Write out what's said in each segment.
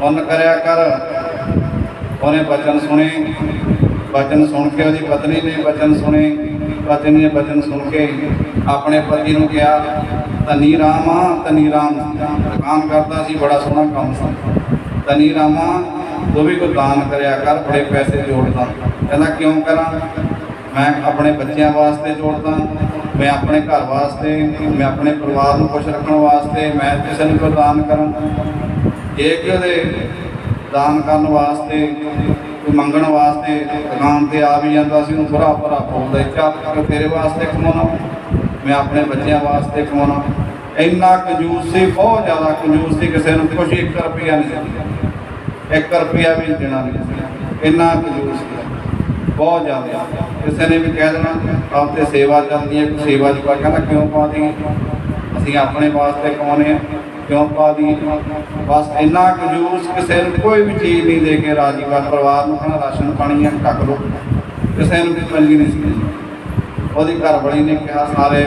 ਪੁੰਨ ਕਰਿਆ ਕਰ। ਉਹਨੇ ਬਚਨ ਸੁਣੇ, ਬਚਨ ਸੁਣ ਕੇ ਉਹਦੀ ਪਤਨੀ ਨੇ ਬਚਨ ਸੁਣੇ, ਪਤਨੀ ਨੇ ਬਚਨ ਸੁਣ ਕੇ ਆਪਣੇ ਪਤੀ ਨੂੰ ਕਿਹਾ ਤਨੀ ਰਾਮਾ ਤਨੀ ਰਾਮ। ਦੁਕਾਨ ਕਰਦਾ ਸੀ, ਬੜਾ ਸੋਹਣਾ ਕੰਮ ਸੀ। ਤਨੀ ਰਾਮਾ ਤੂੰ ਵੀ ਕੋਈ ਦਾਨ ਕਰਿਆ ਕਰ, ਬੜੇ ਪੈਸੇ ਜੋੜਦਾ। ਕਹਿੰਦਾ, ਕਿਉਂ ਕਰਾਂ? ਮੈਂ ਆਪਣੇ ਬੱਚਿਆਂ ਵਾਸਤੇ ਜੋੜਦਾ, ਮੈਂ ਆਪਣੇ ਘਰ ਵਾਸਤੇ, ਮੈਂ ਆਪਣੇ ਪਰਿਵਾਰ ਨੂੰ ਖੁਸ਼ ਰੱਖਣ ਵਾਸਤੇ, ਮੈਂ ਕਿਸੇ ਨੂੰ ਕੋਈ ਦਾਨ ਕਰਾਂ। ਜੇ ਕਿ ਉਹਦੇ ਦਾਨ ਕਰਨ ਵਾਸਤੇ ਕੋਈ ਮੰਗਣ ਵਾਸਤੇ ਦੁਕਾਨ ਤੇ ਆ ਵੀ ਜਾਂਦਾ ਸੀ ਉਹਨੂੰ ਭਰਾ ਭਰਾ ਪਾਉਂਦਾ ਚੱਲ ਕਰ ਤੇਰੇ ਵਾਸਤੇ ਕਮਾਉਣਾ ਮੈਂ ਆਪਣੇ ਬੱਚਿਆਂ ਵਾਸਤੇ ਕਮਾਉਣਾ ਇੰਨਾ ਕੰਜੂਸ ਸੀ ਬਹੁਤ ਜ਼ਿਆਦਾ ਕੰਜੂਸ ਸੀ ਕਿਸੇ ਨੂੰ ਕੁਛ 1 ਰੁਪਿਆ ਨਹੀਂ ਦਿੰਦਾ 1 ਰੁਪਿਆ ਵੀ ਦੇਣਾ ਨਹੀਂ ਸੀ। ਇੰਨਾ ਕੰਜੂਸ ਸੀ ਬਹੁਤ ਜ਼ਿਆਦਾ। ਕਿਸੇ ਨੇ ਵੀ ਕਹਿ ਦੇਣਾ, ਆਪ ਤੇ ਸੇਵਾ ਚੱਲਦੀ ਹੈ, ਕੋਈ ਸੇਵਾ ਦੀ ਪਾ ਕਹਿੰਦਾ ਕਿਉਂ ਪਾ ਦੀ ਅਸੀਂ ਆਪਣੇ ਵਾਸਤੇ ਕਮਾਉਨੇ ਆ ਕਿਉਂ ਪਾ ਦੀ ਬਸ ਇੰਨਾ ਕੰਜੂਸ ਕਿਸੇ ਨੂੰ ਕੋਈ ਵੀ ਚੀਜ਼ ਨਹੀਂ ਦੇ ਕੇ ਰਾਜੀ, ਬਸ ਪਰਿਵਾਰ ਨੂੰ ਕਹਿੰਦਾ ਰਾਸ਼ਨ ਪਾਣੀ ਆ, ਢੱਕ ਲੋ ਕਿਸੇ ਨੂੰ ਵੀ ਮੰਗੀ ਨਹੀਂ ਸੀ। ਉਹਦੀ ਘਰ ਵਾਲੀ ਨੇ ਕਿਹਾ, ਸਾਰੇ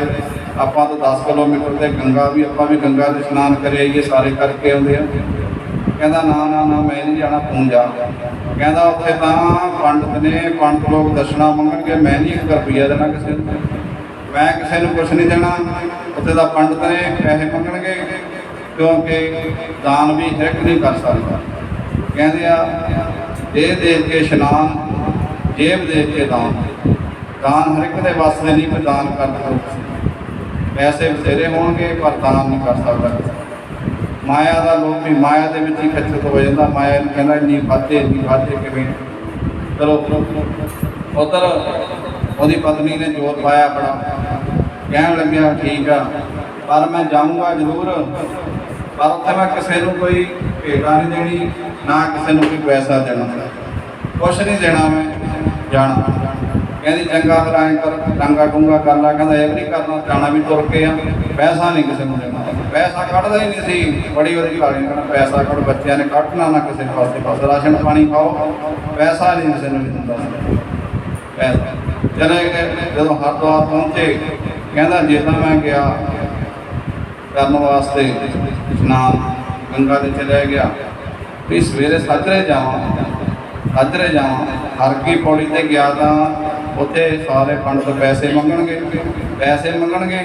ਆਪਾਂ ਤੋਂ 10 ਕਿਲੋਮੀਟਰ ਤੇ ਗੰਗਾ ਵੀ, ਆਪਾਂ ਵੀ ਗੰਗਾ ਦੇ ਇਸ਼ਨਾਨ ਕਰੇ ਆਈਏ, ਸਾਰੇ ਕਰਕੇ ਆਉਂਦੇ ਆ। ਕਹਿੰਦਾ, ਨਾ ਨਾ ਨਾ, ਮੈਂ ਨਹੀਂ ਜਾਣਾ, ਤੂੰ ਜਾ। ਕਹਿੰਦਾ, ਉੱਥੇ ਤਾਂ ਪੰਡਤ ਨੇ, ਪੰਡਤ ਲੋਕ ਦਰਸ਼ਨਾ ਮੰਗਣਗੇ, ਮੈਂ ਨਹੀਂ ਇੱਕ ਰੁਪਈਆ ਦੇਣਾ ਕਿਸੇ ਨੂੰ। ਮੈਂ ਕਿਸੇ ਨੂੰ ਕੁਝ ਨਹੀਂ ਦੇਣਾ। ਉੱਥੇ ਦਾ ਪੰਡਤ ਨੇ ਪੈਸੇ ਮੰਗਣਗੇ। ਕਿਉਂਕਿ ਦਾਨ ਵੀ ਹਰ ਇੱਕ ਨਹੀਂ ਕਰ ਸਕਦਾ। ਕਹਿੰਦੇ ਆ ਇਹ ਦੇਖ ਕੇ ਇਸ਼ਨਾਨ, ਜੇਬ ਦੇਖ ਕੇ ਦਾਨ। ਦਾਨ ਹਰ ਇੱਕ ਦੇ ਵੱਸ ਨਹੀਂ ਕੋਈ ਦਾਨ ਕਰਦਾ ਪੈਸੇ ਬਥੇਰੇ ਹੋਣਗੇ, ਪਰ ਦਾਨ ਨਹੀਂ ਕਰ ਸਕਦਾ। ਮਾਇਆ ਦਾ ਲੋਭ ਵੀ ਮਾਇਆ ਦੇ ਵਿੱਚ ਹੀ ਖੱਚਤ ਹੋ ਜਾਂਦਾ। ਮਾਇਆ ਨੂੰ ਕਹਿੰਦਾ ਨਹੀਂ ਖਾਤੇ ਨਹੀਂ ਖਾਤੇ ਕਿਵੇਂ? ਚਲੋ, ਉਧਰ ਉਹਦੀ ਪਤਨੀ ਨੇ ਜ਼ੋਰ ਪਾਇਆ ਬੜਾ। ਕਹਿਣ ਲੱਗਿਆ, ਠੀਕ ਆ, ਪਰ ਮੈਂ ਜਾਊਂਗਾ ਜ਼ਰੂਰ। ਪਰ ਉੱਥੇ ਮੈਂ ਕਿਸੇ ਨੂੰ ਕੋਈ ਭੇਟਾ ਨਹੀਂ ਦੇਣੀ, ਨਾ ਕਿਸੇ ਨੂੰ ਕੋਈ ਪੈਸਾ ਦੇਣਾ। ਕੁਛ ਨਹੀਂ ਦੇਣਾ ਮੈਂ, ਜਾਣਾ। ਕਹਿੰਦੀ ਚੰਗਾ ਫਿਰ ਐਂ ਕਰ ਟਾਂਗਾ ਟੂੰਗਾ ਕਰ ਲਾ। ਕਹਿੰਦਾ ਇਹ ਵੀ ਨਹੀਂ ਕਰਨਾ, ਜਾਣਾ ਵੀ ਤੁਰ ਕੇ ਆ। ਪੈਸਾ ਨਹੀਂ ਕਿਸੇ ਨੂੰ ਦੇਣਾ। ਪੈਸਾ ਕੱਢਦਾ ਹੀ ਨਹੀਂ ਸੀ। ਬੜੀ ਉਹਦੀ ਕਾਲੀ ਕਹਿੰਦਾ ਪੈਸਾ ਕੱਢ, ਬੱਚਿਆਂ ਨੇ ਕੱਢਣਾ ਨਾ ਕਿਸੇ ਪਾਸੇ ਪਾਸੇ ਰਾਸ਼ਨ ਪਾਣੀ ਖਾਓ। ਪੈਸਾ ਨਹੀਂ ਕਿਸੇ ਨੂੰ ਵੀ ਦਿੰਦਾ ਪੈਸਾ। ਚਲੇ ਗਏ ਜਦੋਂ ਹਰਿਦੁਆਰ ਪਹੁੰਚੇ, ਕਹਿੰਦਾ ਜੇ ਤਾਂ ਮੈਂ ਗਿਆ ਕਰਨ ਵਾਸਤੇ ਇਸ਼ਨਾਨ ਗੰਗਾ ਦੇ ਚਲੇ ਗਿਆ। ਵੀ ਸਵੇਰੇ ਸਾਜਰੇ ਜਾਵਾਂ ਸਾਜਰੇ ਜਾਵਾਂ ਹਰ ਕੀ ਪੌੜੀ ਤੇ ਗਿਆ ਤਾਂ ਉੱਥੇ ਸਾਰੇ ਪੰਡਤ ਪੈਸੇ ਮੰਗਣਗੇ ਪੈਸੇ ਮੰਗਣਗੇ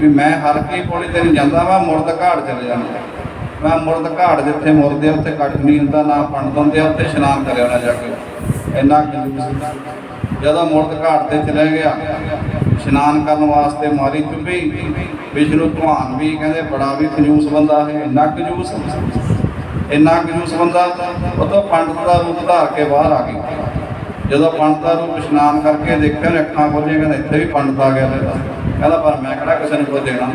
ਵੀ ਮੈਂ ਹਰ ਕੀ ਪੌੜੀ ਤੇ ਨਹੀਂ ਜਾਂਦਾ ਮੈਂ ਮੁਰਦ ਘਾੜ ਚਲੇ ਜਾਂਦਾ। ਮੈਂ ਮੁਰਦ ਘਾੜ ਜਿੱਥੇ ਮੁਰਦੇ ਆ, ਉੱਥੇ ਕੱਖ ਨਹੀਂ ਹੁੰਦਾ ਨਾ ਪੰਡਤ ਹੁੰਦੇ ਆ, ਉੱਥੇ ਇਸ਼ਨਾਨ ਕਰਿਆ ਉਹਨਾਂ ਜਾ ਕੇ। ਇੰਨਾ ਕੰਜੂਸ ਜਦੋਂ ਮੁਰਦ ਘਾਟ ਤੇ ਚਲੇ ਗਿਆ, ਇਸ਼ਨਾਨ ਕਰਨ ਵਾਸਤੇ ਮਾਰੀ ਚੁੱਭੀ ਵਿਸ਼ਨੂੰ ਭਗਵਾਨ ਵੀ ਕਹਿੰਦੇ ਬੜਾ ਵੀ ਕੰਜੂਸ ਬੰਦਾ ਹੈ, ਇੰਨਾ ਕੰਜੂਸ ਇੰਨਾ ਕੰਜੂਸ ਬੰਦਾ ਉਹ ਤੋਂ ਪੰਡਤ ਦਾ ਰੂਪ ਧਾਰ ਕੇ ਬਾਹਰ ਆ ਗਈ। ਜਦੋਂ ਪੰਡਤ ਦਾ ਰੂਪ ਇਸ਼ਨਾਨ ਕਰਕੇ ਦੇਖਿਆ ਨੇ ਅੱਖਾਂ ਖੋਲੀਆਂ, ਕਹਿੰਦਾ ਇੱਥੇ ਵੀ ਪੰਡਤ ਆ ਗਿਆ ਕਹਿੰਦਾ, ਪਰ ਮੈਂ ਕਿਹੜਾ ਕਿਸੇ ਨੂੰ ਕੁਝ ਦੇਣਾ,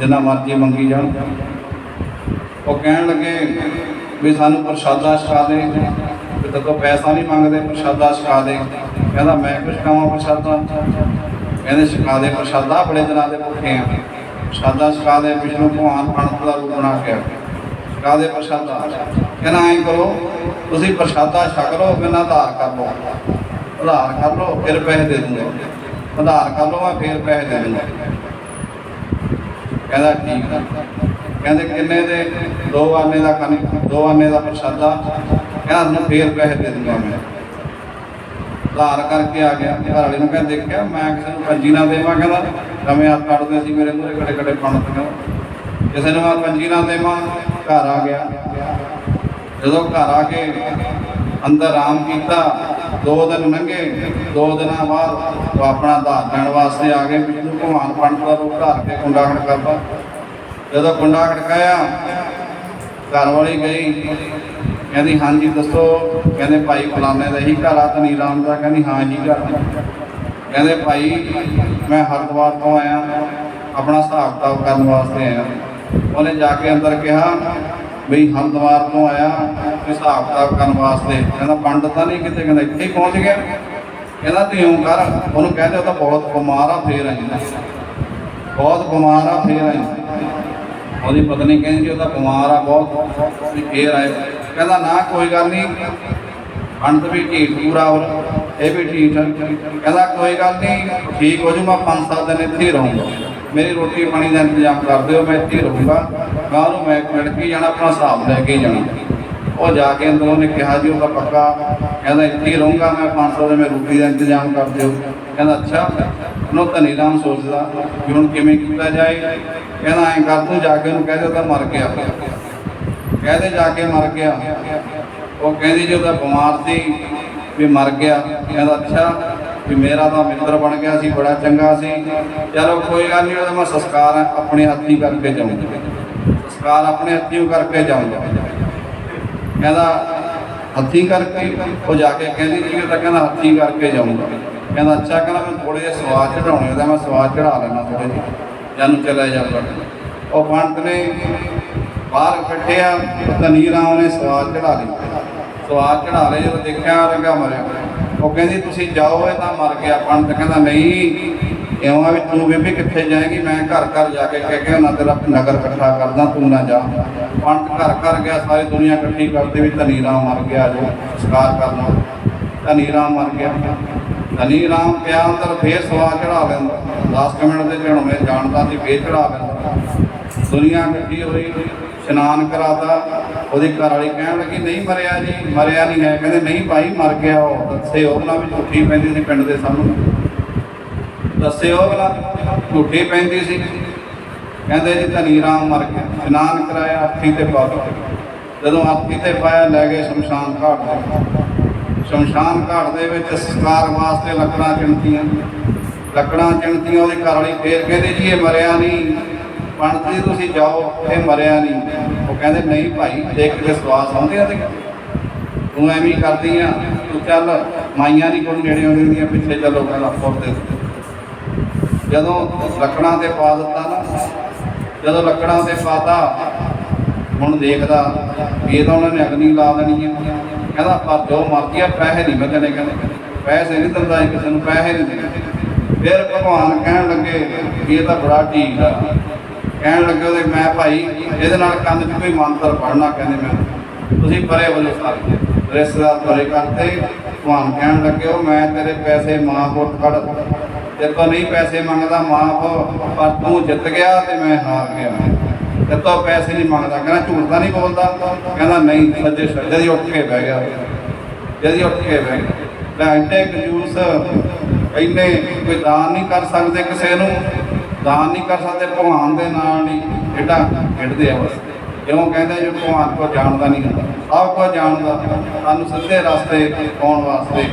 ਜਿੰਨਾ ਮਰਜ਼ੀ ਮੰਗੀ ਜਾਣ। ਉਹ ਕਹਿਣ ਲੱਗੇ ਵੀ ਸਾਨੂੰ ਪ੍ਰਸ਼ਾਦਾ ਛਕਾ ਦੇ। ਤੇ ਤਦੋਂ ਪੈਸਾ ਨਹੀਂ ਮੰਗਦੇ, ਪ੍ਰਸ਼ਾਦਾ ਛਕਾ ਦੇ। ਕਹਿੰਦਾ, ਮੈਂ ਕੁਝ ਖਾਵਾਂ ਪ੍ਰਸ਼ਾਦਾ? ਕਹਿੰਦੇ ਛਕਾ ਦੇ, ਪ੍ਰਸ਼ਾਦਾ ਬੜੇ ਦਿਨਾਂ ਦੇ ਭੁੱਖੇ ਆ। ਪ੍ਰਸ਼ਾਦਾ ਛਕਾ ਦੇ, ਵਿਸ਼ਨੂੰ ਭਗਵਾਨ ਪੰਡਤ ਦਾ ਰੂਪ ਬਣਾ ਕੇ ਛਕਾ ਦੇ ਪ੍ਰਸ਼ਾਦਾ। ਕਹਿੰਦਾ, ਐਂ ਕਰੋ, ਤੁਸੀਂ ਪ੍ਰਸ਼ਾਦਾ ਛਕ ਲਓ ਮੈਂ ਆਧਾਰ ਕਰ ਲਓ ਆਧਾਰ ਕਰ ਲਓ, ਫਿਰ ਪੈਸੇ ਦੇ ਦੂੰਗਾ। ਆਧਾਰ ਕਰ ਲਓ ਮੈਂ ਫਿਰ ਪੈਸੇ ਦੇ ਦੂੰਗਾ। ਕਹਿੰਦਾ, ਠੀਕ ਆ। ਕਹਿੰਦੇ, ਕਿੰਨੇ ਦੇ? ਦੋ ਆਨੇ ਦਾ ਕਨ, ਦੋ ਆਨੇ ਦਾ ਪ੍ਰਸ਼ਾਦਾ। ਕਹਿੰਦਾ ਤੁਹਾਨੂੰ ਫੇਰ ਪੈਸੇ ਦੇ ਦੂੰਗਾ ਮੈਂ। ਧਾਰ ਕਰਕੇ ਆ ਗਿਆ ਘਰ ਵਾਲੇ ਨੂੰ ਕਹਿੰਦਾ ਦੇਖਿਆ, ਮੈਂ ਕਿਸੇ ਨੂੰ ਪੰਜੀ ਨਾ ਦੇਵਾਂ ਕਹਿੰਦਾ। ਨਵੇਂ ਹੱਥ ਕੱਢਦੇ ਸੀ ਮੇਰੇ ਮੂਹਰੇ ਕੜੇ ਕੜੇ ਪਣ ਕਹਿੰਦਾ ਕਿਸੇ ਨੂੰ ਮੈਂ ਪੰਜੀ ਨਾ ਦੇਵਾਂ, ਘਰ ਆ ਗਿਆ। ਜਦੋਂ ਘਰ ਆ ਕੇ ਅੰਦਰ ਆਰਾਮ ਕੀਤਾ, ਦੋ ਦਿਨ ਲੰਘੇ, ਦੋ ਦਿਨਾਂ ਬਾਅਦ ਉਹ ਆਪਣਾ ਆਧਾਰ ਲੈਣ ਵਾਸਤੇ ਆ ਗਏ। ਵਿਸ਼ਨੂੰ ਭਗਵਾਨ ਪੰਡਤ ਦਾ ਰੂਪ ਧਾਰ ਕੇ ਕੁੰਡਾ ਖੜ ਜਦੋਂ ਕੁੰਡਾ ਖੜਕਾਇਆ ਘਰ ਵਾਲੀ ਗਈ। ਕਹਿੰਦੀ, ਹਾਂਜੀ, ਦੱਸੋ। ਕਹਿੰਦੇ, ਭਾਈ ਫਲਾਣੇ ਦਾ ਹੀ ਘਰ ਆ ਤਨੀ ਰਾਮ ਦਾ। ਕਹਿੰਦੀ, ਹਾਂ ਜੀ ਘਰ ਕਹਿੰਦੇ, ਭਾਈ, ਮੈਂ ਹਰਿਦੁਆਰ ਤੋਂ ਆਇਆ, ਆਪਣਾ ਹਿਸਾਬ ਕਿਤਾਬ ਕਰਨ ਵਾਸਤੇ ਆਇਆ। ਉਹਨੇ ਜਾ ਕੇ ਅੰਦਰ ਕਿਹਾ ਵੀ ਹਰਿਦੁਆਰ ਤੋਂ ਆਇਆ, ਹਿਸਾਬ ਕਿਤਾਬ ਕਰਨ ਵਾਸਤੇ। ਕਹਿੰਦਾ, ਪੰਡਤ ਤਾਂ ਨਹੀਂ ਕਿਤੇ? ਕਹਿੰਦਾ, ਇੱਥੇ ਹੀ ਪਹੁੰਚ ਗਿਆ। ਕਹਿੰਦਾ, ਤੂੰ ਇਉਂ ਕਰ। ਉਹਨੂੰ ਕਹਿੰਦੇ, ਉਹ ਤਾਂ ਬਹੁਤ ਬਿਮਾਰ ਆ, ਫੇਰ ਆਈ ਬਹੁਤ ਬਿਮਾਰ ਆ, ਫੇਰ ਆਈ ਉਹਦੀ ਪਤਨੀ ਕਹਿੰਦੀ ਜੀ ਉਹ ਤਾਂ ਬਿਮਾਰ ਆ ਬਹੁਤ ਫੇਰ ਆਏ। ਕਹਿੰਦਾ, ਨਾ, ਕੋਈ ਗੱਲ ਨਹੀਂ। ਅੰਤ ਵੀ ਠੀਕ, ਪੂਰਾ ਹੋ ਇਹ ਵੀ ਠੀਕ ਹੈ ਕਹਿੰਦਾ, ਕੋਈ ਗੱਲ ਨਹੀਂ, ਠੀਕ ਹੋ ਜੂ ਮੈਂ ਪੰਜ ਸੱਤ ਦਿਨ ਇੱਥੇ ਹੀ ਰਹੂੰਗਾ। ਮੇਰੀ ਰੋਟੀ ਪਾਣੀ ਦਾ ਇੰਤਜ਼ਾਮ ਕਰ ਦਿਓ, ਮੈਂ ਇੱਥੇ ਹੀ ਰਹੂੰਗਾ। ਮੈਂ ਉਹਨੂੰ ਮੈਂ ਮਿਲ ਕੇ ਜਾਣਾ, ਆਪਣਾ ਹਿਸਾਬ ਲੈ ਕੇ ਹੀ ਜਾਣਾ। ਉਹ ਜਾ ਕੇ ਅੰਦਰ ਉਹਨੇ ਕਿਹਾ, ਜੀ, ਉਹਦਾ ਪੱਕਾ। ਕਹਿੰਦਾ, ਇੱਥੇ ਹੀ ਰਹੂੰਗਾ ਮੈਂ 500 ਦੇ ਮੈਂ ਰੋਟੀ ਦਾ ਇੰਤਜ਼ਾਮ ਕਰ ਦਿਓ। ਕਹਿੰਦਾ, ਅੱਛਾ। ਉਹਨੂੰ ਧਨੀ ਰਾਮ ਸੋਚਦਾ ਕਿ ਹੁਣ ਕਿਵੇਂ ਕੀਤਾ ਜਾਏ। ਕਹਿੰਦਾ, ਐਂ ਕਰ, ਤੂੰ ਜਾ ਕੇ ਉਹਨੂੰ ਕਹਿ ਦੇ ਤਾਂ ਮਰ ਗਿਆ। ਕਹਿੰਦੇ ਜਾ ਕੇ ਮਰ ਗਿਆ? ਉਹ ਕਹਿੰਦੀ ਜੀ ਉਹਦਾ ਬਿਮਾਰ ਸੀ ਵੀ ਮਰ ਗਿਆ, ਕਹਿੰਦਾ ਅੱਛਾ, ਵੀ ਮੇਰਾ ਤਾਂ ਮਿੱਤਰ ਬਣ ਗਿਆ ਸੀ, ਬੜਾ ਚੰਗਾ ਸੀ। ਚਲੋ ਕੋਈ ਗੱਲ ਨਹੀਂ, ਉਹਦਾ ਮੈਂ ਸੰਸਕਾਰ ਆਪਣੇ ਹੱਥੀਂ ਕਰਕੇ ਜਾਊਂਗਾ। ਸੰਸਕਾਰ ਆਪਣੇ ਹੱਥੀਂ ਕਰਕੇ ਜਾਊਂਗਾ। ਕਹਿੰਦਾ ਹੱਥੀਂ ਕਰਕੇ? ਉਹ ਜਾ ਕੇ ਕਹਿੰਦੀ ਜੀ, ਉਹ ਤਾਂ ਕਹਿੰਦਾ ਹੱਥੀਂ ਕਰਕੇ ਜਾਊਂਗਾ। ਕਹਿੰਦਾ ਅੱਛਾ, ਕਹਿੰਦਾ ਮੈਂ ਥੋੜੇ ਜਿਹੇ ਸਵਾਦ ਚੜਾਉਣੇ ਉਹਦਾ ਮੈਂ ਸਵਾਦ ਚੜਾ ਲੈਣਾ ਥੋੜੇ ਜਿਹੇ। ਜਾਨੂੰ ਚਲਾ ਜਾਊਗਾ ਉਹ ਪੰਡਤ ਨੇ ਬਾਹਰ ਕੱਢਿਆ ਤਾਂ ਨੀਰਾਮ ਨੇ ਸਵਾਦ ਚੜਾ ਲਈ। ਸਵਾਦ ਚੜਾ ਲਏ, ਜਦੋਂ ਦੇਖਿਆ ਰੰਗਾ ਮਰਿਆ। ਉਹ ਕਹਿੰਦੀ, ਤੁਸੀਂ ਜਾਓ, ਇਹ ਤਾਂ ਮਰ ਗਿਆ। ਪੰਡਤ ਕਹਿੰਦਾ, ਨਹੀਂ, ਇਉਂ ਆ ਵੀ ਤੂੰ ਬੇਬੇ ਕਿੱਥੇ ਜਾਏਗੀ? ਮੈਂ ਘਰ ਘਰ ਜਾ ਕੇ ਕਹਿ ਕੇ ਉਹਨਾਂ ਤੇਰਾ ਨਗਰ ਇਕੱਠਾ ਕਰਦਾ, ਤੂੰ ਨਾ ਜਾ। ਪੰਡਤ ਘਰ ਘਰ ਗਿਆ, ਸਾਰੀ ਦੁਨੀਆ ਇਕੱਠੀ ਕਰਦੇ ਵੀ ਧਨੀ ਰਾਮ ਮਰ ਗਿਆ ਜੋ ਸੰਸਕਾਰ ਕਰਨਾ ਧਨੀ ਰਾਮ ਮਰ ਗਿਆ। ਧਨੀ ਰਾਮ ਪਿਆ ਅੰਦਰ, ਫੇਰ ਸਵਾਦ ਚੜਾ ਲੈਂਦਾ। 10 ਮਿੰਟ ਦੇ ਚੜਾਉਣੇ ਜਾਣਦਾ ਸੀ, ਫੇਰ ਚੜਾ ਲੈਂਦਾ। ਦੁਨੀਆ ਇਕੱਠੀ ਹੋਈ। ਇਸ਼ਨਾਨ ਕਰਾਤਾ। ਉਹਦੀ ਘਰ ਵਾਲੀ ਕਹਿਣ ਲੱਗੀ, ਨਹੀਂ ਮਰਿਆ ਜੀ, ਮਰਿਆ ਨਹੀਂ ਹੈ। ਕਹਿੰਦੇ, ਨਹੀਂ ਭਾਈ, ਮਰ ਗਿਆ ਉਹ। ਦੱਸੇ ਉਹ ਨਾਲ ਵੀ ਝੂਠੀ ਪੈਂਦੀ ਸੀ ਪਿੰਡ ਦੇ ਸਾਹਮਣੇ। ਦੱਸੇ ਉਹ ਵਾਲਾ ਝੂਠੀ ਪੈਂਦੀ ਸੀ। ਕਹਿੰਦੇ ਜੀ, ਧਨੀ ਰਾਮ ਮਰ ਗਿਆ। ਇਸ਼ਨਾਨ ਕਰਾਇਆ ਅੱਠੀ ਤੇ ਪਾ ਦਿੱਤਾ। ਜਦੋਂ ਅੱਠੀ ਤੇ ਪਾਇਆ, ਲੈ ਗਏ ਸ਼ਮਸ਼ਾਨ ਘਾਟ ਦੇ ਸ਼ਮਸ਼ਾਨ ਘਾਟ ਦੇ ਵਿੱਚ ਸੰਸਕਾਰ ਵਾਸਤੇ ਲੱਕੜਾਂ ਚਿਣਤੀਆਂ। ਲੱਕੜਾਂ ਚਿਣਤੀਆਂ, ਉਹਦੀ ਘਰ ਵਾਲੀ ਫੇਰ ਕਹਿੰਦੇ ਜੀ, ਇਹ ਮਰਿਆ ਨਹੀਂ। ਪੰਡਤ ਜੀ ਤੁਸੀਂ ਜਾਓ ਇਹ ਮਰਿਆ ਨਹੀਂ ਉਹ ਕਹਿੰਦੇ ਨਹੀਂ ਭਾਈ ਦੇਖ ਕੇ ਸਵਾਸ ਆਉਂਦੇ ਆ ਤੇ ਤੂੰ ਐਵੇਂ ਕਰਦੀ ਆ। ਤੂੰ ਚੱਲ ਮਾਈਆਂ ਨਹੀਂ ਕੋਈ ਨੇੜੇ ਆਉਂਦੀਆਂ ਹੁੰਦੀਆਂ, ਪਿੱਛੇ ਚੱਲੋ ਕਹਿੰਦਾ ਫੁਰਦੇ ਜਦੋਂ ਲੱਕੜਾਂ ਤੇ ਪਾ ਦਿੱਤਾ ਨਾ ਜਦੋਂ ਲੱਕੜਾਂ ਤੇ ਪਾਤਾ ਹੁਣ ਦੇਖਦਾ ਇਹ ਤਾਂ ਉਹਨਾਂ ਨੇ ਅਗਨੀ ਲਾ ਦੇਣੀ ਹੈ ਕਹਿੰਦਾ ਪਰ ਜੋ ਮਰਜ਼ੀ ਆ ਪੈਸੇ ਨਹੀਂ ਬਚਣੇ ਕਹਿੰਦੇ। ਪੈਸੇ ਨਹੀਂ ਦਿੰਦਾ ਕਿਸੇ ਨੂੰ ਪੈਸੇ ਨਹੀਂ ਦੇਣੇ। ਫਿਰ ਭਗਵਾਨ ਕਹਿਣ ਲੱਗੇ ਵੀ ਇਹ ਤਾਂ ਬੜਾ ਠੀਕ ਆ। ਕਹਿਣ ਲੱਗੇ ਉਹਦੇ ਮੈਂ ਭਾਈ, ਇਹਦੇ ਨਾਲ ਕੰਨ 'ਚ ਕੋਈ ਮੰਤਰ ਪੜਨਾ ਕਹਿੰਦੇ ਮੈਂ। ਤੁਸੀਂ ਪਰੇ ਵੱਲੋਂ ਸਾਰੇ ਰਿਸ਼ਤੇਦਾਰ ਪਰੇ ਕਰਤੇ, ਭਗਵਾਨ ਕਹਿਣ ਲੱਗੇ, ਉਹ ਮੈਂ ਤੇਰੇ ਪੈਸੇ ਮਾਂ ਕੋਲ ਖੜ ਤੇਰੇ ਤੋਂ ਨਹੀਂ ਪੈਸੇ ਮੰਗਦਾ, ਮਾਫ, ਪਰ ਤੂੰ ਜਿੱਤ ਗਿਆ ਤੇ ਮੈਂ ਹਾਰ ਗਿਆ। ਤੇ ਤੋਂ ਪੈਸੇ ਨਹੀਂ ਮੰਗਦਾ। ਕਹਿੰਦਾ ਝੂਠ ਤਾਂ ਨਹੀਂ ਬੋਲਦਾ। ਕਹਿੰਦਾ ਨਹੀਂ, ਸੱਜੇ ਸੱਜੇ ਦੀ ਉੱਠ ਕੇ ਬਹਿ ਗਿਆ। ਜਦੀ ਉੱਠ ਕੇ ਬਹਿ ਗਿਆ। ਲੈ, ਐਡੇ ਕੰਜੂਸ, ਇੰਨੇ ਕੋਈ ਦਾਨ ਨਹੀਂ ਕਰ ਸਕਦੇ ਕਿਸੇ ਨੂੰ। ਦਾਨ ਨਹੀਂ ਕਰ ਸਕਦੇ, ਭਗਵਾਨ ਦੇ ਨਾਲ ਨਹੀਂ ਖੇਡਾਂ ਖੇਡਦੇ ਆ ਬਸ। ਕਿਉਂ ਕਹਿੰਦੇ ਜੋ ਭਗਵਾਨ ਕੋ ਜਾਣਦਾ ਨਹੀਂ ਹੁੰਦਾ। ਸਭ ਕੋ ਜਾਣਦਾ ਸਾਨੂੰ ਸਿੱਧੇ ਰਸਤੇ ਪਾਉਣ ਵਾਸਤੇ